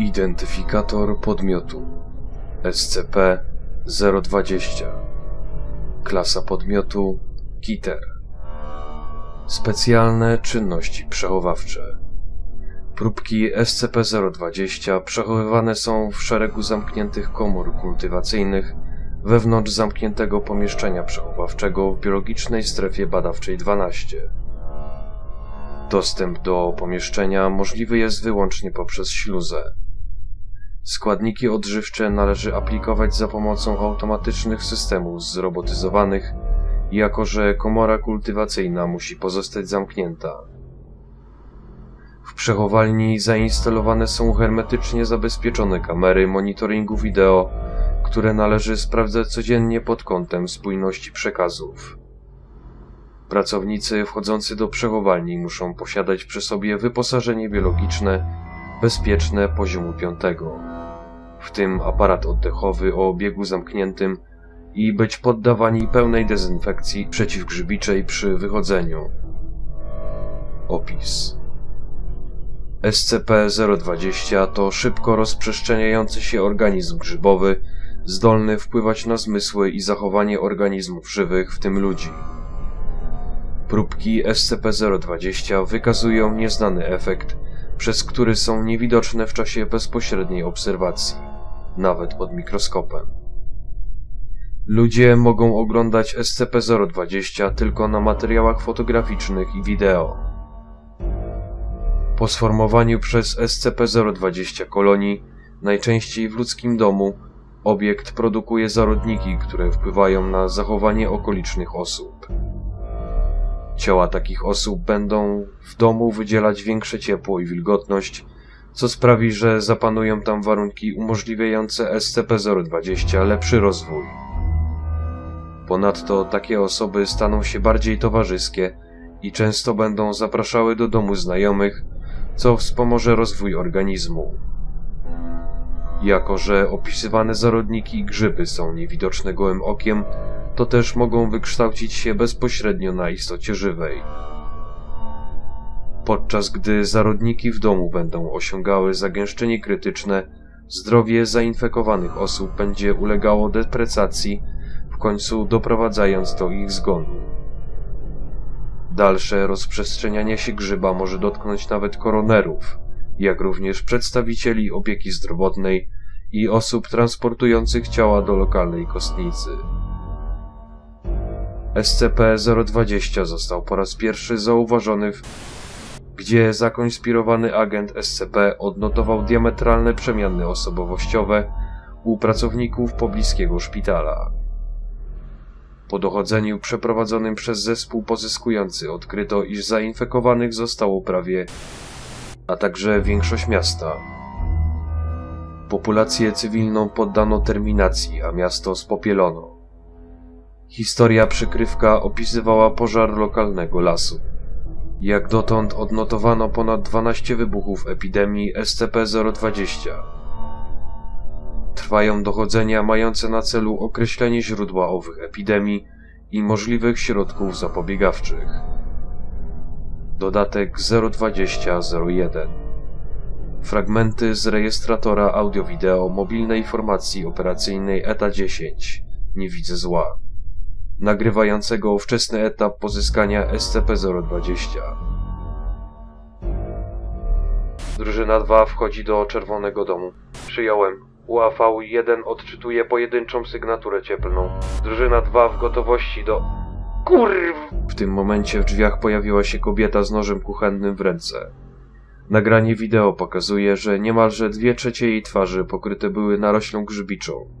Identyfikator podmiotu SCP-020 Klasa podmiotu Kiter Specjalne czynności przechowawcze Próbki SCP-020 przechowywane są w szeregu zamkniętych komór kultywacyjnych wewnątrz zamkniętego pomieszczenia przechowawczego w biologicznej strefie badawczej 12. Dostęp do pomieszczenia możliwy jest wyłącznie poprzez śluzę. Składniki odżywcze należy aplikować za pomocą automatycznych systemów zrobotyzowanych, jako że komora kultywacyjna musi pozostać zamknięta. W przechowalni zainstalowane są hermetycznie zabezpieczone kamery monitoringu wideo, które należy sprawdzać codziennie pod kątem spójności przekazów. Pracownicy wchodzący do przechowalni muszą posiadać przy sobie wyposażenie biologiczne bezpieczne poziomu 5, w tym aparat oddechowy o obiegu zamkniętym i być poddawani pełnej dezynfekcji przeciwgrzybiczej przy wychodzeniu. Opis SCP-020 to szybko rozprzestrzeniający się organizm grzybowy, zdolny wpływać na zmysły i zachowanie organizmów żywych, w tym ludzi. Próbki SCP-020 wykazują nieznany efekt, przez który są niewidoczne w czasie bezpośredniej obserwacji, nawet pod mikroskopem. Ludzie mogą oglądać SCP-020 tylko na materiałach fotograficznych i wideo. Po sformowaniu przez SCP-020 kolonii, najczęściej w ludzkim domu, obiekt produkuje zarodniki, które wpływają na zachowanie okolicznych osób. Ciała takich osób będą w domu wydzielać większe ciepło i wilgotność, co sprawi, że zapanują tam warunki umożliwiające SCP-020 lepszy rozwój. Ponadto takie osoby staną się bardziej towarzyskie i często będą zapraszały do domu znajomych, co wspomoże rozwój organizmu. Jako, że opisywane zarodniki i grzyby są niewidoczne gołym okiem, to też mogą wykształcić się bezpośrednio na istocie żywej. Podczas gdy zarodniki w domu będą osiągały zagęszczenie krytyczne, zdrowie zainfekowanych osób będzie ulegało deprecacji, w końcu doprowadzając do ich zgonu. Dalsze rozprzestrzenianie się grzyba może dotknąć nawet koronerów, jak również przedstawicieli opieki zdrowotnej i osób transportujących ciała do lokalnej kostnicy. SCP-020 został po raz pierwszy zauważony w gdzie zakonspirowany agent SCP odnotował diametralne przemiany osobowościowe u pracowników pobliskiego szpitala. Po dochodzeniu przeprowadzonym przez zespół pozyskujący odkryto, iż zainfekowanych zostało prawie, a także większość miasta. Populację cywilną poddano terminacji, a miasto spopielono. Historia przykrywka opisywała pożar lokalnego lasu. Jak dotąd odnotowano ponad 12 wybuchów epidemii SCP-020. Trwają dochodzenia mające na celu określenie źródła owych epidemii i możliwych środków zapobiegawczych. Dodatek 02001 Fragmenty z rejestratora audio-wideo mobilnej formacji operacyjnej ETA 10 Nie widzę zła nagrywającego wczesny etap pozyskania SCP-020. Drużyna 2 wchodzi do Czerwonego Domu. Przyjąłem. UAV-1 odczytuje pojedynczą sygnaturę cieplną. Drużyna 2 w gotowości do... Kurw! W tym momencie w drzwiach pojawiła się kobieta z nożem kuchennym w ręce. Nagranie wideo pokazuje, że niemalże dwie trzecie jej twarzy pokryte były naroślą grzybiczą.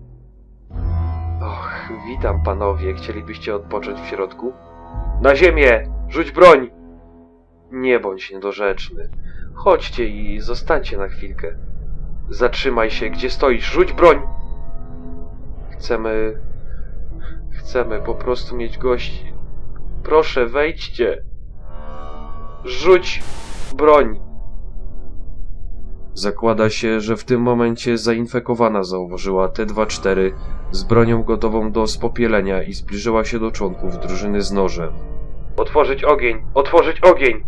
Witam panowie. Chcielibyście odpocząć w środku? Na ziemię! Rzuć broń! Nie bądź niedorzeczny. Chodźcie i zostańcie na chwilkę. Zatrzymaj się, gdzie stoisz. Rzuć broń! Chcemy... Chcemy po prostu mieć gości. Proszę, wejdźcie. Rzuć broń! Zakłada się, że w tym momencie zainfekowana zauważyła T-24 z bronią gotową do spopielenia i zbliżyła się do członków drużyny z nożem. Otworzyć ogień! Otworzyć ogień!